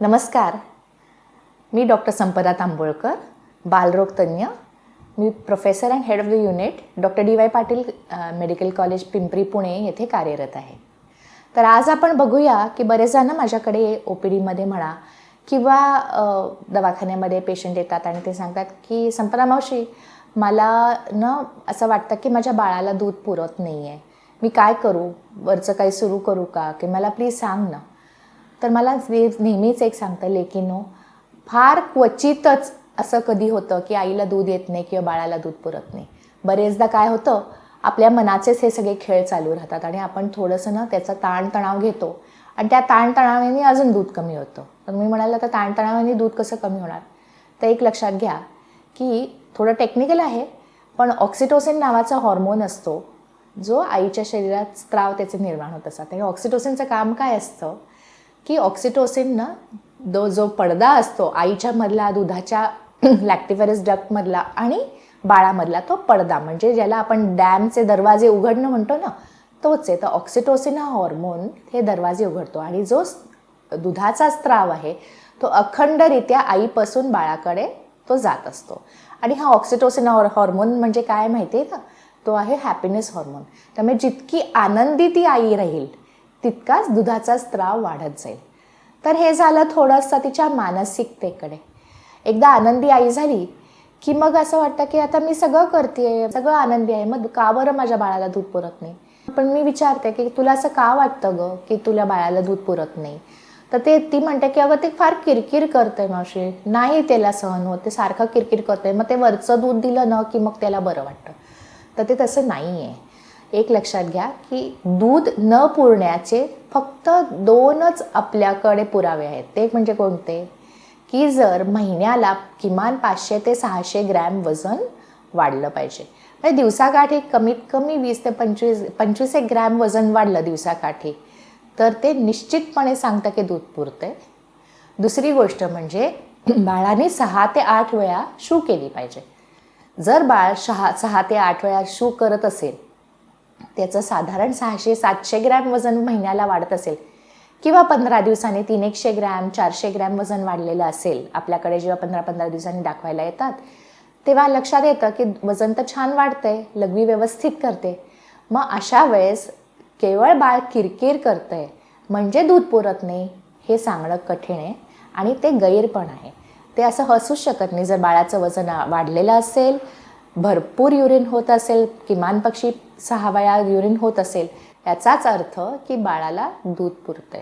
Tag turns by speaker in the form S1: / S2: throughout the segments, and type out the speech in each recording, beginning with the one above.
S1: नमस्कार. मी डॉक्टर संपदा तांबोळकर बालरोग तज्ज्ञ मी professor and head of the unit doctor D Y Patil medical college Pimpri Pune येथे कार्यरत आहे. तर आज आपण बघूया की बरेच जण माझ्याकडे ओ पी डीमध्ये म्हणा किंवा दवाखान्यामध्ये पेशंट येतात आणि ते सांगतात की संपदा मावशी मला न असं वाटतं की माझ्या बाळाला दूध पुरत नाही आहे मी काय करू? वरचं काही सुरू करू का? की मला प्लीज सांग ना. तर मला ते नेहमीच एक सांगतं लेकीनो फार क्वचितच असं कधी होतं की आईला दूध येत नाही किंवा बाळाला दूध पुरत नाही. बरेचदा काय होतं आपल्या मनाचेच हे सगळे खेळ चालू राहतात आणि आपण थोडंसं ना त्याचा ताणतणाव घेतो आणि त्या ताणतणावाने अजून दूध कमी होतं. तर मी म्हणाला तर ताणतणावाने दूध कसं कमी होणार? तर एक लक्षात घ्या की थोडं टेक्निकल आहे पण ऑक्सिटोसिन नावाचा हॉर्मोन असतो जो आईच्या शरीरात स्त्राव त्याचे निर्माण होत असतात. आणि ऑक्सिटोसिनचं काम काय असतं की ऑक्सिटोसिन ना दो जो पडदा असतो आईच्या मधला दुधाच्या लॅक्टिफेरस डक्टमधला आणि बाळामधला तो पडदा. म्हणजे ज्याला आपण डॅमचे दरवाजे उघडणं म्हणतो ना तोच आहे. तर ऑक्सिटोसिन हा हॉर्मोन हे दरवाजे उघडतो. आणि जो दुधाचा स्त्राव आहे तो अखंडरित्या आईपासून बाळाकडे तो जात असतो. आणि हा ऑक्सिटोसिन हॉर्मोन म्हणजे काय माहिती आहे का? तो आहे हॅपीनेस हॉर्मोन त्यामुळे जितकी आनंदी ती आई राहील तितकाच दुधाचा स्त्राव वाढत जाईल. तर हे झालं थोडंसं तिच्या मानसिकतेकडे. एकदा आनंदी आई झाली की मग असं वाटतं की आता मी सगळं करते सगळं आनंदी आहे. मग का बरं माझ्या बाळाला दूध पुरत नाही? पण मी विचारते की तुला असं का वाटतं गं की तुला बाळाला दूध पुरत नाही? तर ते ती म्हणते की अगं ते फार किरकिर करते मावशी. नाही त्याला सहन होत. ते सारखं किरकिर करते मग ते वरचं दूध दिलं ना की मग त्याला बरं वाटतं. तर ते तसं नाही आहे एक लक्षात घ्या की दूध न पुरण्याचे फक्त दोनच आपल्याकडे पुरावे आहेत. ते म्हणजे कोणते? की जर महिन्याला किमान पाचशे ते सहाशे ग्रॅम वजन वाढलं पाहिजे. म्हणजे दिवसाकाठी कमीत कमी वीस ते पंचवीस पंचवीस एक ग्रॅम वजन वाढलं दिवसाकाठी तर ते निश्चितपणे सांगतं की दूध पुरते दुसरी गोष्ट म्हणजे बाळाने सहा ते आठ वेळा शू केली पाहिजे. जर बाळ सहा सहा ते आठ वेळा शू करत असेल त्याचं साधारण सहाशे सातशे ग्रॅम वजन महिन्याला वाढत असेल. किंवा पंधरा दिवसांनी तीन एकशे ग्रॅम चारशे ग्रॅम वजन वाढलेलं असेल आपल्याकडे जेव्हा पंधरा पंधरा दिवसांनी दाखवायला येतात तेव्हा लक्षात येतं की वजन तर छान वाढतंय लघवी व्यवस्थित करते. मग अशा वेळेस केवळ बाळ किरकिर करतंय म्हणजे दूध पुरत नाही हे सांगणं कठीण आहे आणि ते गैर पण आहे. ते असं हसूच शकत नाही. जर बाळाचं वजन वाढलेलं असेल भरपूर युरिन होत असेल किमान पक्षी सहा वेळा युरिन होत असेल याचाच अर्थ की बाळाला दूध पुरतंय.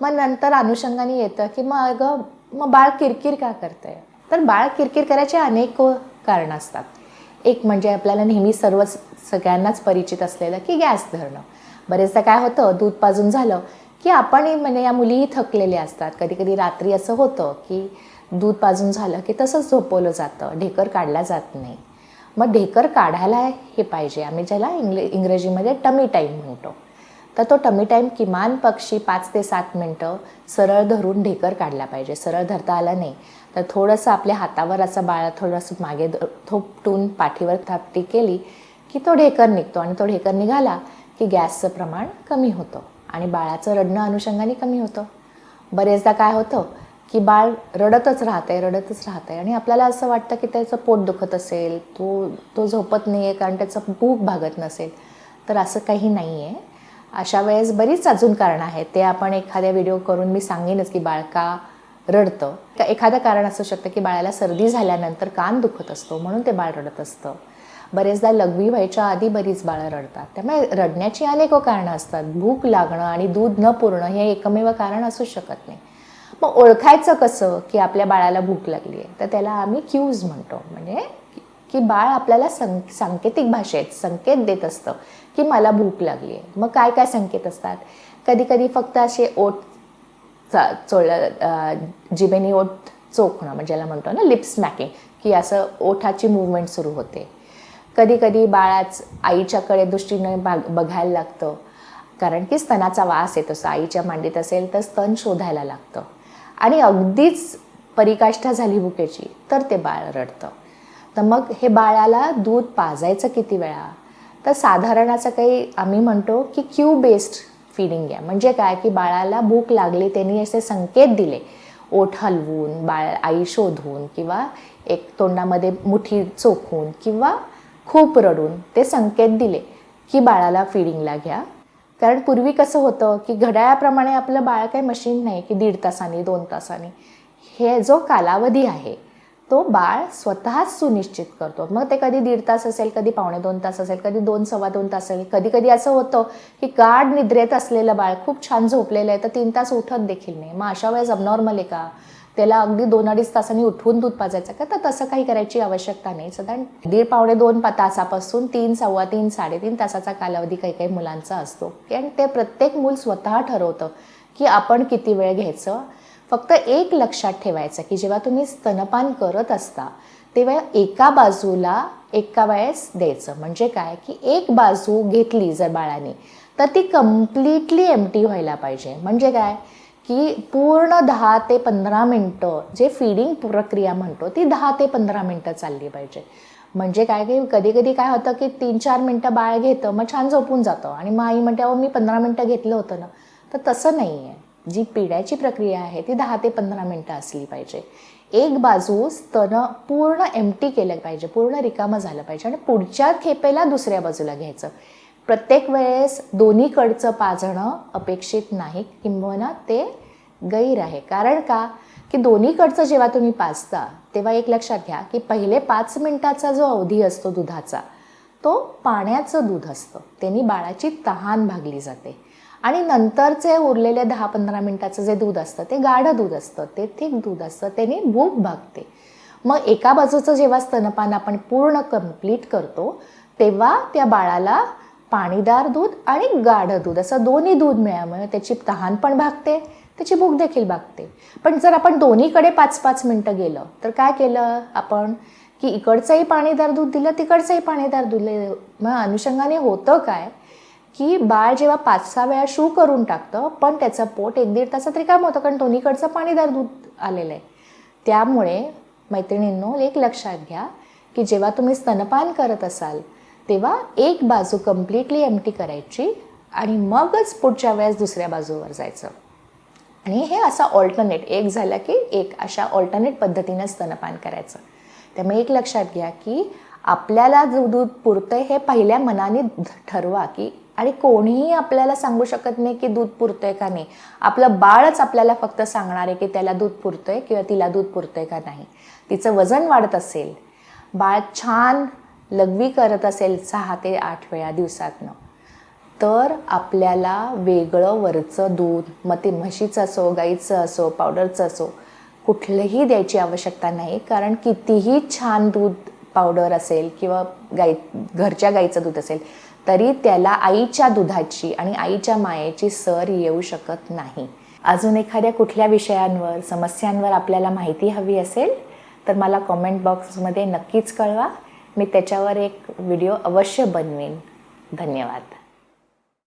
S1: मग नंतर अनुषंगाने येतं की मग अगं मग बाळ किरकिर का करतंय? तर बाळ किरकिर करायचे अनेक कारणं असतात. एक म्हणजे आपल्याला नेहमी सर्वच सगळ्यांनाच परिचित असलेलं की गॅस धरणं. बरेचदा काय होतं दूध पाजून झालं की आपण म्हणजे या मुलीही थकलेल्या असतात. कधी कधी रात्री असं होतं की दूध पाजून झालं की तसंच झोपवलं जातं. ढेकर काढला जात नाही. मग ढेकर काढायला हे पाहिजे. आम्ही ज्याला इंग्ल इंग्रजीमध्ये टमी टाईम म्हणतो. तर तो टमी टाईम किमान पक्षी पाच ते सात मिनटं सरळ धरून ढेकर काढला पाहिजे. सरळ धरता आला नाही. तर थोडंसं आपल्या हातावर असं बाळ थोडंसं मागे ध- थोपटून पाठीवर थापटी केली की तो ढेकर निघतो आणि तो ढेकर निघाला की गॅसचं प्रमाण कमी होतं आणि बाळाचं रडणं अनुषंगाने कमी होतं. बरेचदा काय होतं? की बाळ रडतच राहतंय रडतच राहतंय. आणि आपल्याला असं वाटतं की त्याचं पोट दुखत असेल तो तो झोपत नाही आहे कारण त्याचं भूक भागत नसेल. तर असं काही नाही आहे अशा वेळेस बरीच अजून कारणं आहेत. ते आपण एखाद्या व्हिडिओ करून मी सांगेनच की बाळ का रडतं. एखादं कारण असू शकतं की बाळाला सर्दी झाल्यानंतर कान दुखत असतो म्हणून ते बाळ रडत असतं. बरेचदा लघवी व्हायच्या आधी बरीच बाळं रडतात. त्यामुळे रडण्याची अनेक कारणं असतात. भूक लागणं आणि दूध न पुरणं हे एकमेव कारण असू शकत नाही. मग ओळखायचं कसं की आपल्या बाळाला भूक लागली आहे तर त्याला आम्ही क्यूज म्हणतो. म्हणजे की बाळ आपल्याला सं सांकेतिक भाषेत संकेत देत असतं की मला भूक लागली आहे मग काय काय संकेत असतात? कधी कधी फक्त असे ओठ चा चोळ जिबेनी ओठ चोखणं म्हणजे ज्याला म्हणतो ना लिप स्मॅकिंग की असं ओठाची मूवमेंट सुरू होते. कधी कधी बाळाच आईच्याकडे दृष्टीने बाग बघायला लागतं. कारण की स्तनाचा वास येतो आईच्या मांडीत असेल तर स्तन शोधायला लागतं. आणि अगदीच परिकाष्ठा झाली भुकेची तर ते बाळ रडतं. तर मग हे बाळाला दूध पाजायचं किती वेळा? तर साधारणाचं काही आम्ही म्हणतो की क्यू बेस्ड फिडिंग आहे म्हणजे काय? की बाळाला भूक लागली त्यांनी असे संकेत दिले. ओठ हलवून बाळ आई शोधून किंवा एक तोंडामध्ये मुठी चोखून किंवा खूप रडून ते संकेत दिले की बाळाला फिडिंगला घ्या. कारण पूर्वी कसं होतं की घड्याळाप्रमाणे आपलं बाळ काही मशीन नाही की दीड तासाने दोन तासाने. हे जो कालावधी आहे तो बाळ स्वतःच सुनिश्चित करतो. मग ते कधी दीड तास असेल कधी पावणे दोन तास असेल कधी दोन सव्वा दोन तास असेल. कधी कधी असं होतं की गाढ निद्रेत असलेलं बाळ खूप छान झोपलेलं आहे तर तीन तास उठत देखील नाही. मग अशा वेळेस अबनॉर्मल आहे का? त्याला अगदी दोन अडीच तासांनी उठवून दूध पाजायचं का? तर तसं काही करायची आवश्यकता नाही. साधारण दीड पावणे दोन तासापासून तीन सव्वा तीन साडेतीन तासाचा कालावधी काही काही मुलांचा असतो. आणि ते प्रत्येक मूल स्वतः ठरवतं की आपण किती वेळ घ्यायचं? फक्त एक लक्षात ठेवायचं की जेव्हा तुम्ही स्तनपान करत असता तेव्हा एका बाजूला एका वेळेस द्यायचं. म्हणजे काय? की एक बाजू घेतली जर बाळाने तर ती कम्प्लिटली एमटी व्हायला पाहिजे. म्हणजे काय? की पूर्ण दहा ते पंधरा मिनटं जे फिडिंग प्रक्रिया म्हणतो ती दहा ते पंधरा मिनटं चालली पाहिजे. म्हणजे काय की कधी कधी काय होतं की तीन चार मिनटं बाळ घेतं मग छान झोपून जातं. आणि मग आई म्हणते अहो मी पंधरा मिनटं घेतलं होतं ना. तर तसं नाही आहे जी पिढ्याची प्रक्रिया आहे ती दहा ते पंधरा मिनटं असली पाहिजे. एक बाजू स्तन पूर्ण एमटी केलं पाहिजे पूर्ण रिकामं झालं पाहिजे. आणि पुढच्या खेपेला दुसऱ्या बाजूला घ्यायचं. प्रत्येक वेळेस दोन्हीकडचं पाजणं अपेक्षित नाही किंबहुना ते गैर आहे. कारण का? की दोन्हीकडचं जेव्हा तुम्ही पाजता तेव्हा एक लक्षात घ्या की पहिले पाच मिनिटाचा जो अवधी असतो दुधाचा तो पाण्याचं दूध असतं. त्यांनी बाळाची तहान भागली जाते. आणि नंतरचे उरलेले दहा पंधरा मिनिटाचं जे दूध असतं ते गाढं दूध असतं ते थिक दूध असतं त्याने भूक भागते. मग एका बाजूचं जेव्हा स्तनपान आपण पूर्ण कंप्लीट करतो तेव्हा त्या बाळाला पाणीदार दूध आणि गाढं दूध असं दोन्ही दूध मिळाल्यामुळे त्याची तहान पण भागते त्याची भूक देखील भागते. पण जर आपण दोन्हीकडे पाच पाच मिनटं गेलं तर काय केलं आपण? की इकडचंही पाणीदार दूध दिलं तिकडचंही पाणीदार दूध दिलं. मग अनुषंगाने होतं काय? की बाळ जेव्हा पाच सहा वेळा शू करून टाकतं पण त्याचं पोट एक दीड तासात रिकाम होतं कारण दोन्हीकडचं पाणीदार दूध आलेलं आहे. त्यामुळे मैत्रिणींनो एक लक्षात घ्या की जेव्हा तुम्ही स्तनपान करत असाल तेव्हा एक बाजू कम्प्लिटली एमटी करायची आणि मगच पुढच्या वेळेस दुसऱ्या बाजूवर जायचं. आणि हे असं ऑल्टरनेट एक झालं की एक अशा ऑल्टरनेट पद्धतीनं स्तनपान करायचं. त्यामुळे एक लक्षात घ्या की आपल्याला जो दूध पुरतं हे पहिल्या मनाने ठरवा की आणि कोणीही आपल्याला सांगू शकत नाही की दूध पुरतंय का नाही. आपलं बाळच आपल्याला फक्त सांगणार आहे की त्याला दूध पुरतंय किंवा तिला दूध पुरतंय का नाही. तिचं वजन वाढत असेल बाळ छान लघवी करत असेल सहा ते आठ वेळा दिवसातनं तर आपल्याला वेगळं वरचं दूध मग ते म्हशीचं असो गाईचं असो पावडरचं असो कुठलंही द्यायची आवश्यकता नाही. कारण कितीही छान दूध पावडर असेल किंवा गाई घरच्या गाईचं दूध असेल तरी त्याला आईच्या दुधाची आणि आईच्या मायेची सर येऊ शकत नाही. अजून एखाद्या कुठल्या विषयांवर समस्यांवर आपल्याला माहिती हवी असेल तर मला कॉमेंट बॉक्समध्ये नक्कीच कळवा. मी त्याच्यावर एक व्हिडिओ अवश्य बनवेन. धन्यवाद.